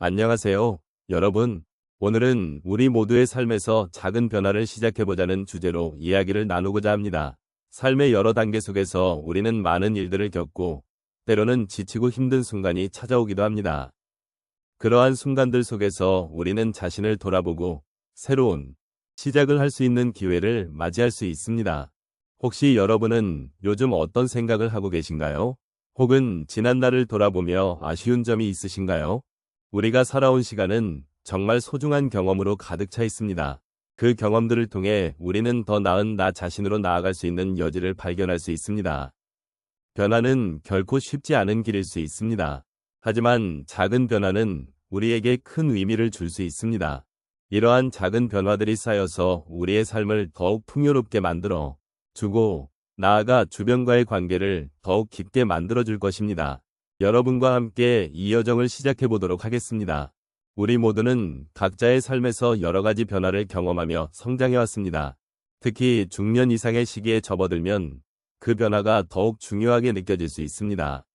안녕하세요, 여러분. 오늘은 우리 모두의 삶에서 작은 변화를 시작해보자는 주제로 이야기를 나누고자 합니다. 삶의 여러 단계 속에서 우리는 많은 일들을 겪고 때로는 지치고 힘든 순간이 찾아오기도 합니다. 그러한 순간들 속에서 우리는 자신을 돌아보고 새로운 시작을 할 수 있는 기회를 맞이할 수 있습니다. 혹시 여러분은 요즘 어떤 생각을 하고 계신가요? 혹은 지난날을 돌아보며 아쉬운 점이 있으신가요? 우리가 살아온 시간은 정말 소중한 경험으로 가득 차 있습니다. 그 경험들을 통해 우리는 더 나은 나 자신으로 나아갈 수 있는 여지를 발견할 수 있습니다. 변화는 결코 쉽지 않은 길일 수 있습니다. 하지만 작은 변화는 우리에게 큰 의미를 줄 수 있습니다. 이러한 작은 변화들이 쌓여서 우리의 삶을 더욱 풍요롭게 만들어 주고 나아가 주변과의 관계를 더욱 깊게 만들어 줄 것입니다. 여러분과 함께 이 여정을 시작해 보도록 하겠습니다. 우리 모두는 각자의 삶에서 여러 가지 변화를 경험하며 성장해 왔습니다. 특히 중년 이상의 시기에 접어들면 그 변화가 더욱 중요하게 느껴질 수 있습니다.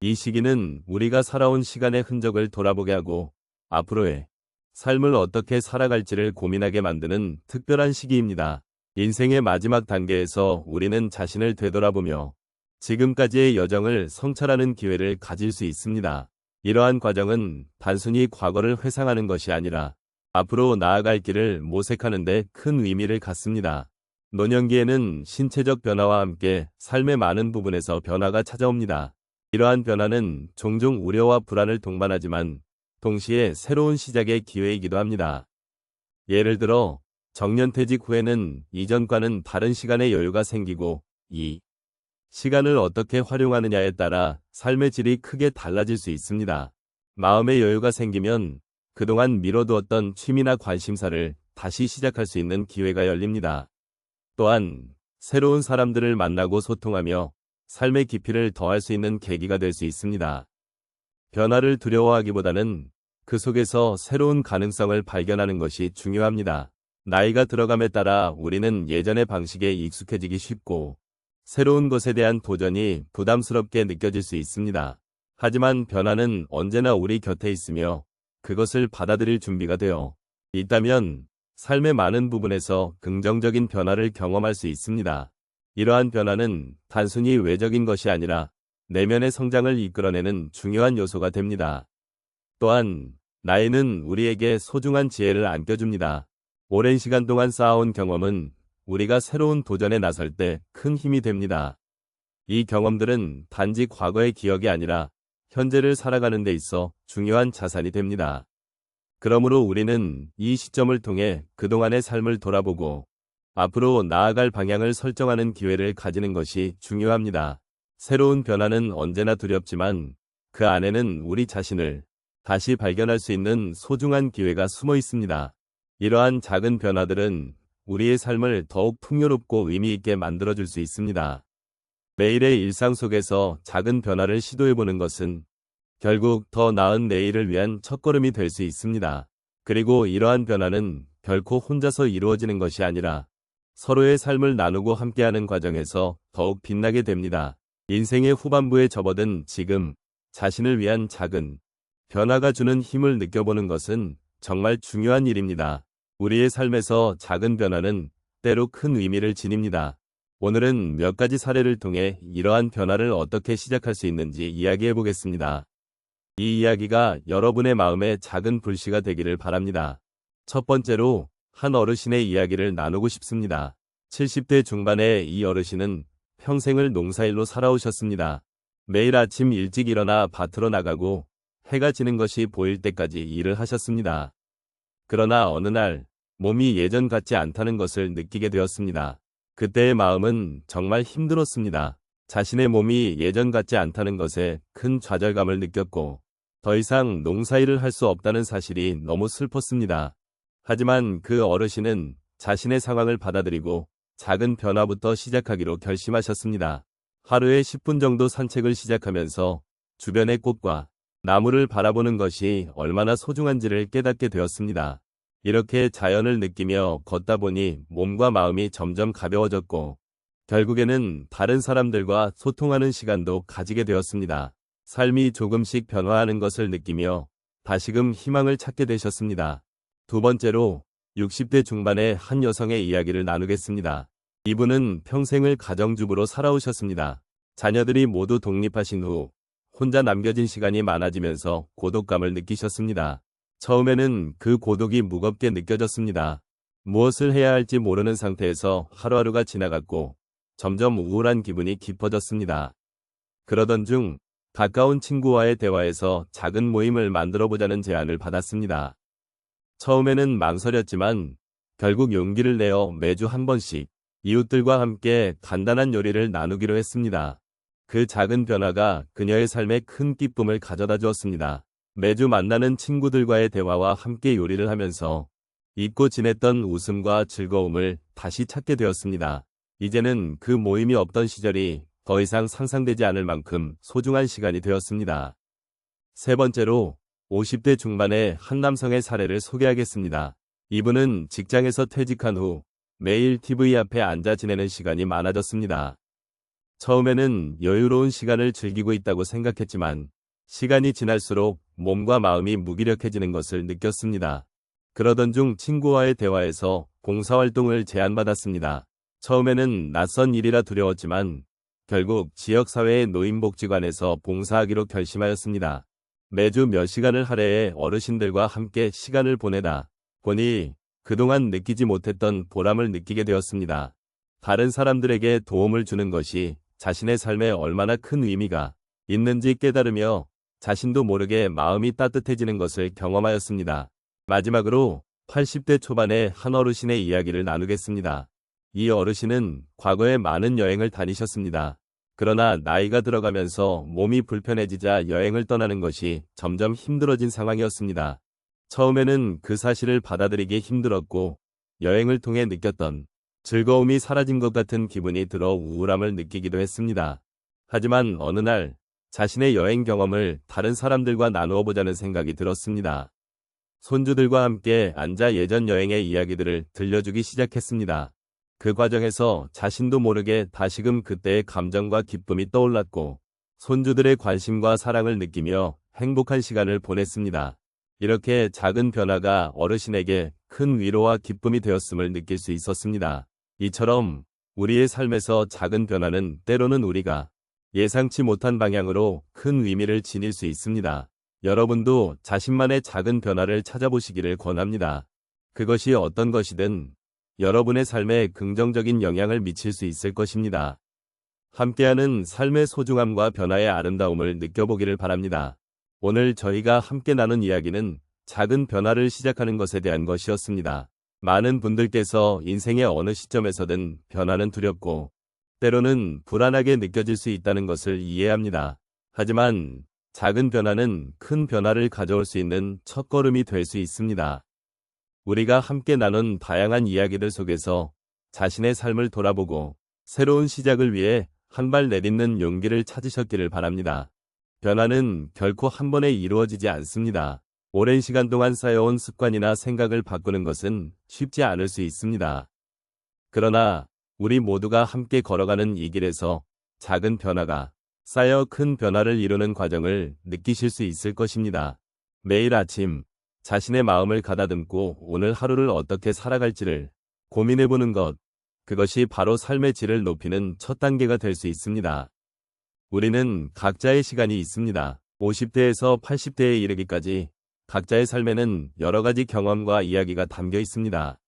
이 시기는 우리가 살아온 시간의 흔적을 돌아보게 하고 앞으로의 삶을 어떻게 살아갈지를 고민하게 만드는 특별한 시기입니다. 인생의 마지막 단계에서 우리는 자신을 되돌아보며 지금까지의 여정을 성찰하는 기회를 가질 수 있습니다. 이러한 과정은 단순히 과거를 회상하는 것이 아니라 앞으로 나아갈 길을 모색하는 데 큰 의미를 갖습니다. 노년기에는 신체적 변화와 함께 삶의 많은 부분에서 변화가 찾아옵니다. 이러한 변화는 종종 우려와 불안을 동반하지만 동시에 새로운 시작의 기회이기도 합니다. 예를 들어 정년퇴직 후에는 이전과는 다른 시간의 여유가 생기고 이 시간을 어떻게 활용하느냐에 따라 삶의 질이 크게 달라질 수 있습니다. 마음의 여유가 생기면 그동안 미뤄두었던 취미나 관심사를 다시 시작할 수 있는 기회가 열립니다. 또한 새로운 사람들을 만나고 소통하며 삶의 깊이를 더할 수 있는 계기가 될 수 있습니다. 변화를 두려워하기보다는 그 속에서 새로운 가능성을 발견하는 것이 중요합니다. 나이가 들어감에 따라 우리는 예전의 방식에 익숙해지기 쉽고 새로운 것에 대한 도전이 부담스럽게 느껴질 수 있습니다. 하지만 변화는 언제나 우리 곁에 있으며 그것을 받아들일 준비가 되어 있다면 삶의 많은 부분에서 긍정적인 변화를 경험할 수 있습니다. 이러한 변화는 단순히 외적인 것이 아니라 내면의 성장을 이끌어내는 중요한 요소가 됩니다. 또한 나이는 우리에게 소중한 지혜를 안겨줍니다. 오랜 시간 동안 쌓아온 경험은 우리가 새로운 도전에 나설 때 큰 힘이 됩니다. 이 경험들은 단지 과거의 기억이 아니라 현재를 살아가는 데 있어 중요한 자산이 됩니다. 그러므로 우리는 이 시점을 통해 그동안의 삶을 돌아보고 앞으로 나아갈 방향을 설정하는 기회를 가지는 것이 중요합니다. 새로운 변화는 언제나 두렵지만 그 안에는 우리 자신을 다시 발견할 수 있는 소중한 기회가 숨어 있습니다. 이러한 작은 변화들은 우리의 삶을 더욱 풍요롭고 의미 있게 만들어줄 수 있습니다. 매일의 일상 속에서 작은 변화를 시도해보는 것은 결국 더 나은 내일을 위한 첫걸음이 될 수 있습니다. 그리고 이러한 변화는 결코 혼자서 이루어지는 것이 아니라 서로의 삶을 나누고 함께하는 과정에서 더욱 빛나게 됩니다. 인생의 후반부에 접어든 지금 자신을 위한 작은 변화가 주는 힘을 느껴보는 것은 정말 중요한 일입니다. 우리의 삶에서 작은 변화는 때로 큰 의미를 지닙니다. 오늘은 몇 가지 사례를 통해 이러한 변화를 어떻게 시작할 수 있는지 이야기해 보겠습니다. 이 이야기가 여러분의 마음에 작은 불씨가 되기를 바랍니다. 첫 번째로 한 어르신의 이야기를 나누고 싶습니다. 70대 중반의 이 어르신은 평생을 농사일로 살아오셨습니다. 매일 아침 일찍 일어나 밭으로 나가고 해가 지는 것이 보일 때까지 일을 하셨습니다. 그러나 어느 날 몸이 예전 같지 않다는 것을 느끼게 되었습니다. 그때의 마음은 정말 힘들었습니다. 자신의 몸이 예전 같지 않다는 것에 큰 좌절감을 느꼈고 더 이상 농사일을 할 수 없다는 사실이 너무 슬펐습니다. 하지만 그 어르신은 자신의 상황을 받아들이고 작은 변화부터 시작하기로 결심하셨습니다. 하루에 10분 정도 산책을 시작하면서 주변의 꽃과 나무를 바라보는 것이 얼마나 소중한지를 깨닫게 되었습니다. 이렇게 자연을 느끼며 걷다 보니 몸과 마음이 점점 가벼워졌고 결국에는 다른 사람들과 소통하는 시간도 가지게 되었습니다. 삶이 조금씩 변화하는 것을 느끼며 다시금 희망을 찾게 되셨습니다. 두 번째로 60대 중반의 한 여성의 이야기를 나누겠습니다. 이분은 평생을 가정주부로 살아오셨습니다. 자녀들이 모두 독립하신 후 혼자 남겨진 시간이 많아지면서 고독감을 느끼셨습니다. 처음에는 그 고독이 무겁게 느껴졌습니다. 무엇을 해야 할지 모르는 상태에서 하루하루가 지나갔고 점점 우울한 기분이 깊어졌습니다. 그러던 중 가까운 친구와의 대화에서 작은 모임을 만들어 보자는 제안을 받았습니다. 처음에는 망설였지만 결국 용기를 내어 매주 한 번씩 이웃들과 함께 간단한 요리를 나누기로 했습니다. 그 작은 변화가 그녀의 삶에 큰 기쁨을 가져다 주었습니다. 매주 만나는 친구들과의 대화와 함께 요리를 하면서 잊고 지냈던 웃음과 즐거움을 다시 찾게 되었습니다. 이제는 그 모임이 없던 시절이 더 이상 상상되지 않을 만큼 소중한 시간이 되었습니다. 세 번째로 50대 중반의 한 남성의 사례를 소개하겠습니다. 이분은 직장에서 퇴직한 후 매일 TV 앞에 앉아 지내는 시간이 많아졌습니다. 처음에는 여유로운 시간을 즐기고 있다고 생각했지만 시간이 지날수록 몸과 마음이 무기력해지는 것을 느꼈습니다. 그러던 중 친구와의 대화에서 봉사활동을 제안받았습니다. 처음에는 낯선 일이라 두려웠지만 결국 지역사회의 노인복지관에서 봉사하기로 결심하였습니다. 매주 몇 시간을 할애해 어르신들과 함께 시간을 보내다 보니 그동안 느끼지 못했던 보람을 느끼게 되었습니다. 다른 사람들에게 도움을 주는 것이 자신의 삶에 얼마나 큰 의미가 있는지 깨달으며 자신도 모르게 마음이 따뜻해지는 것을 경험하였습니다. 마지막으로 80대 초반의 한 어르신의 이야기를 나누겠습니다. 이 어르신은 과거에 많은 여행을 다니셨습니다. 그러나 나이가 들어가면서 몸이 불편해지자 여행을 떠나는 것이 점점 힘들어진 상황이었습니다. 처음에는 그 사실을 받아들이기 힘들었고 여행을 통해 느꼈던 즐거움이 사라진 것 같은 기분이 들어 우울함을 느끼기도 했습니다. 하지만 어느 날 자신의 여행 경험을 다른 사람들과 나누어 보자는 생각이 들었습니다. 손주들과 함께 앉아 예전 여행의 이야기들을 들려주기 시작했습니다. 그 과정에서 자신도 모르게 다시금 그때의 감정과 기쁨이 떠올랐고 손주들의 관심과 사랑을 느끼며 행복한 시간을 보냈습니다. 이렇게 작은 변화가 어르신에게 큰 위로와 기쁨이 되었음을 느낄 수 있었습니다. 이처럼 우리의 삶에서 작은 변화는 때로는 우리가 예상치 못한 방향으로 큰 의미를 지닐 수 있습니다. 여러분도 자신만의 작은 변화를 찾아보시기를 권합니다. 그것이 어떤 것이든 여러분의 삶에 긍정적인 영향을 미칠 수 있을 것입니다. 함께하는 삶의 소중함과 변화의 아름다움을 느껴보기를 바랍니다. 오늘 저희가 함께 나눈 이야기는 작은 변화를 시작하는 것에 대한 것이었습니다. 많은 분들께서 인생의 어느 시점에서든 변화는 두렵고 때로는 불안하게 느껴질 수 있다는 것을 이해합니다. 하지만 작은 변화는 큰 변화를 가져올 수 있는 첫걸음이 될 수 있습니다. 우리가 함께 나눈 다양한 이야기들 속에서 자신의 삶을 돌아보고 새로운 시작을 위해 한 발 내딛는 용기를 찾으셨기를 바랍니다. 변화는 결코 한 번에 이루어지지 않습니다. 오랜 시간 동안 쌓여온 습관이나 생각을 바꾸는 것은 쉽지 않을 수 있습니다. 그러나 우리 모두가 함께 걸어가는 이 길에서 작은 변화가 쌓여 큰 변화를 이루는 과정을 느끼실 수 있을 것입니다. 매일 아침 자신의 마음을 가다듬고 오늘 하루를 어떻게 살아갈지를 고민해보는 것, 그것이 바로 삶의 질을 높이는 첫 단계가 될 수 있습니다. 우리는 각자의 시간이 있습니다. 50대에서 80대에 이르기까지 각자의 삶에는 여러 가지 경험과 이야기가 담겨 있습니다.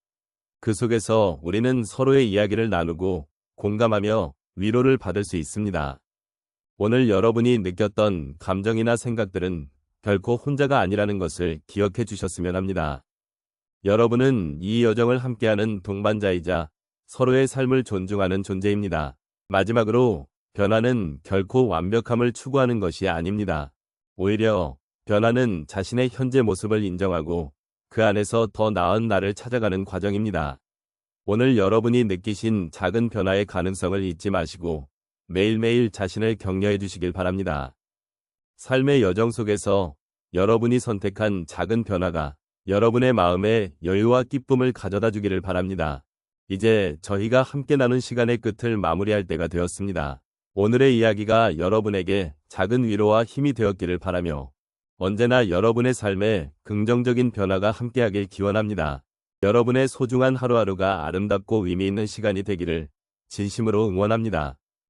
그 속에서 우리는 서로의 이야기를 나누고 공감하며 위로를 받을 수 있습니다. 오늘 여러분이 느꼈던 감정이나 생각들은 결코 혼자가 아니라는 것을 기억해 주셨으면 합니다. 여러분은 이 여정을 함께하는 동반자이자 서로의 삶을 존중하는 존재입니다. 마지막으로 변화는 결코 완벽함을 추구하는 것이 아닙니다. 오히려 변화는 자신의 현재 모습을 인정하고 그 안에서 더 나은 나를 찾아가는 과정입니다. 오늘 여러분이 느끼신 작은 변화의 가능성을 잊지 마시고 매일매일 자신을 격려해 주시길 바랍니다. 삶의 여정 속에서 여러분이 선택한 작은 변화가 여러분의 마음에 여유와 기쁨을 가져다 주기를 바랍니다. 이제 저희가 함께 나눈 시간의 끝을 마무리할 때가 되었습니다. 오늘의 이야기가 여러분에게 작은 위로와 힘이 되었기를 바라며 언제나 여러분의 삶에 긍정적인 변화가 함께하길 기원합니다. 여러분의 소중한 하루하루가 아름답고 의미 있는 시간이 되기를 진심으로 응원합니다.